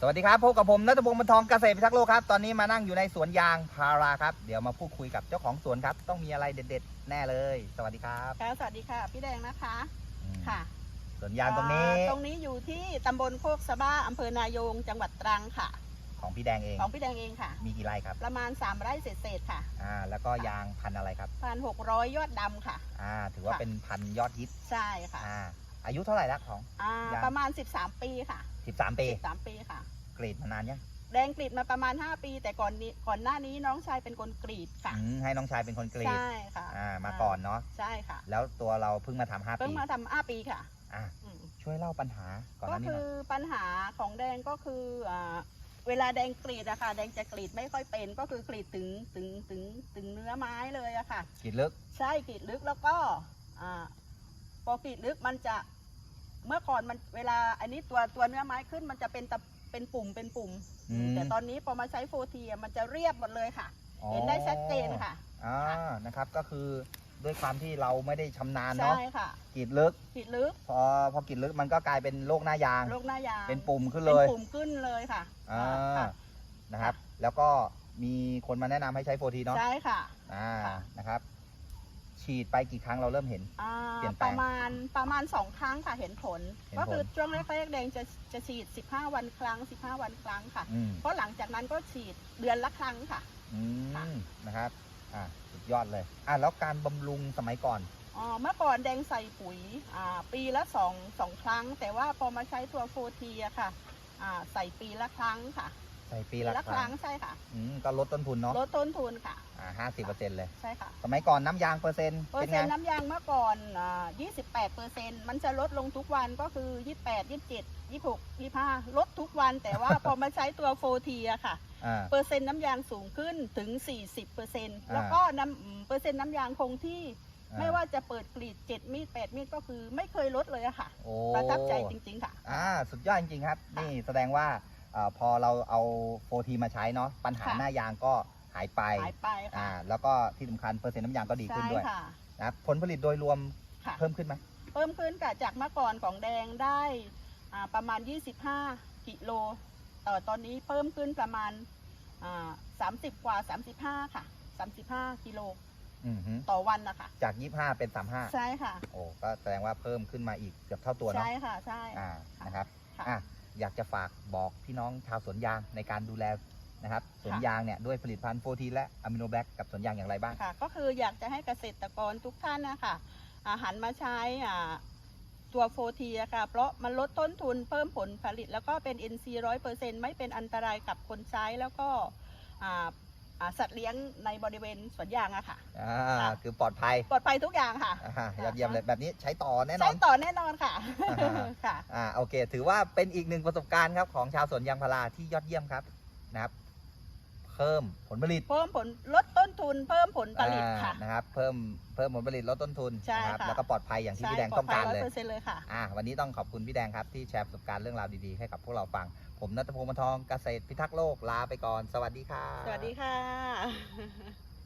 สวัสดีครับพบกับผมนัทพงศ์บรรทองเกษตรพิทักษ์โลกครับ ตอนนี้มานั่งอยู่ในสวนยางพาราครับ เดี๋ยวมาพูดคุยกับเจ้าของสวนครับ ต้องมีอะไรเด็ด ๆ แน่เลย สวัสดีครับค่ะสวัสดีค่ะ พี่แดงนะคะอืมค่ะสวนยางตรงนี้อ่าตรงนี้อยู่ที่ตำบลโคกสะบ้าอำเภอนายง จังหวัดตรังค่ะ ของพี่แดงเอง ของพี่แดงเองค่ะ มีกี่ไร่ครับประมาณ 3 ไร่เศษๆค่ะอ่าแล้วก็ยางพันธุ์อะไรครับพันหกร้อยยอดดำค่ะ อ่าถือว่าค่ะ เป็นพันธุ์ยอดฮิตใช่ค่ะ อ่า อายุเท่าไหร่แล้วของ อ่ายาง ประมาณ 13 ปีค่ะ 13 ปี 13 ปีค่ะ กรีดมานานยังแดงกรีดมาประมาณ 5 ปี แต่ก่อนนี้ก่อนหน้านี้น้องชายเป็นคนกรีดค่ะ อืมให้น้องชายเป็นคนกรีดใช่ค่ะอ่ามาก่อนเนาะใช่ค่ะ แล้วตัวเราเพิ่งมาทำห้าเพิ่งปีมาทำห้าปีค่ะอ่าอืมช่วยเล่าปัญหาก่อนหก็น้านี้หคืน่ออยปัญหาของแดงก็คืออ่าเวลาแดงกรีดอะค่ะ แดงจะกรีดไม่ค่อยเป็น ก็คือกรีดถึงถึงถึงถึงเนื้อไม้เลยอะค่ะ กรีดลึก ใช่กรีดลึกแล้วก็อ่าพอกรีดลึกมันจะ เมื่อก่อนมันเวลาอันนี้ตัวตัวเนื้อไม้ขึ้นมันจะเป็นตะเป็นปุ่มเป็นปุ่ม อืม แต่ตอนนี้พอมาใช้โฟทีอะมันจะเรียบหมดเลยค่ะเห็นได้ชัดเจนค่ะ อ่านะครับก็คือด้วยความที่เราไม่ได้ชำนาญใช่เนาะค่ะกรีดลึกกรีดลึกพอพอกรีดลึกมันก็กลายเป็นโรคหน้ายาง โรคหน้ายางเป็นปุ่มขึ้นเป็เลยปุ่มขึ้นเลยค่ะอ่าค่ะ นะครับ แล้วก็มีคนมาแนะนำให้ใช้โฟทีเนาะใช่ค่ะ อ่าค่ะ นะครับ ฉีดไปกี่ครั้งเราเริ่มเห็น อ่าเปลี่ยนแปลปงระมาณประมาณสองครั้งค่ะเห็นผล เห็นผล ก็คือช่วงแรกๆแดงจะจะฉีด 15 วันครั้ง 15 วันครั้งค่ะ อืมเพราะหลังจากนั้นก็ฉีดเดือนละครั้งค่ะ อืค่ะ มนะครับอ่าสุดยอดเลยอ่าแล้วการบำรุงสมัยก่อน อ๋อเมื่อก่อนแดงใส่ปุ๋ยอ่าปีละสองสองครั้ง แต่ว่าพอมาใช้ตัวโฟทีอะค่ะอ่าใส่ปีละครั้งค่ะ ใส่ปีละคครั้รั้งงใช่ค่ะอืมก็ลดต้นทุนเนาะลดต้นทุนค่ะอ่าห้าสิบเปอร์เซ็นต์เลยใช่ค่ะ สมัยก่อนน้ำยางเปอร์เซ็นต์เปอเป็ร์นเซ็ไงนต์น้ำยางเมื่อก่อนอ่า28เปอร์เซ็นต์มันจะลดลงทุกวันก็คือ28 27 26 25ลดทุกวัน แต่ว่าพอมาใช้ตัวโฟทีอะค่ะอ่าเปอร์เซ็นต์น้ำยางสูงขึ้นถึง40เปอร์เซ็นต์อ่าแล้วก็น้ำอืมเปอร์เซ็นต์น้ำยางคงที่อ่ไม่ว่าจะเปิดกรีด7มีด8มีดก็คือไม่เคยลดเลยอะค่ะโอ้ประทับใจจริง ๆ ค่ะ อ่า สุดยอดจริงๆครับ นี่แสดงว่า อาพอเราเอาโฟทีมาใช้เนาะปัญหาค่ะ หน้ายางก็หายไปหายไปอ่าค่ะแล้วก็ที่สำคัญเปอร์เซ็นต์น้ำยางก็ดีขึ้นใช่ด้วยค่ะ นะครับผลผลิตโดยรวมค่ะ เพิ่มขึ้นไหมเพิ่มขึ้นกับจากเมื่อก่อนของแดงได้อ่าประมาณ 25 กิโลต่อตอนนี้เพิ่มขึ้นประมาณอ่า30 กว่า 35 ค่ะ 35 กิโลอือหือต่อวันนะคะจาก 25 เป็น 35 ใช่ค่ะ โอ้ก็แสดงว่าเพิ่มขึ้นมาอีกเกือบเท่าตัวเนาะใช่ค่ะ ใช่อ่าค่ะนะครับค่ะ อะ อยากจะฝากบอกพี่น้องชาวสวนยางในการดูแลนะครับสวนค่ะยางเนี่ยด้วยผลิตภัณฑ์โฟทีและอะมิโนแบล็กกับสวนยางอย่างไรบ้าง ค่ะ ก็คืออยากจะให้เกษตรกรทุกท่านนะคะอ่าหันมาใช้อ่าตัวโฟทีอะค่ะ เพราะมันลดต้นทุนเพิ่มผลผลิต แล้วก็เป็น NC ร้อยเปอร์เซ็นไม่เป็นอันตรายกับคนใช้แล้วก็อ่าอ่า สัตว์เลี้ยงในบริเวณสวนยางอะค่ะอ่าค่ะคือปลอดภัยปลอดภัยทุกอย่างค่ะอ่ายอดเยี่ยมเลยแบบนี้ใช้ต่อแน่นอใช้นต่อแน่นอนค่ะอ่าค่ะอ่าโอเค ถือว่าเป็นอีกหนึ่งประสบการณ์ครับของชาวสวนยางพาราที่ยอดเยี่ยมครับนะครับ เพิ่มผลผลิตเพิ่มผลลดต้นทุน เพิ่มผลผลิตค่ะอ่านะครับ เพิ่มเพิ่มผลผลิตลดต้นทุนใช่นะครับค่ะแล้วก็ปลอดภัยอย่างที่ใช่พี่แดงปลต้ออดงภักายรร้อยเลยเปอร์เซ็นต์เลยค่ะ อ่าวันนี้ต้องขอบคุณพี่แดงครับ ที่แชร์ประสบการณ์เรื่องราวดีๆ ให้กับพวกเราฟัง ผมนัทพงศ์มนทองเกษตรพิทักษ์โลกลาไปก่อน สวัสดีครับ สวัสดีค่ะ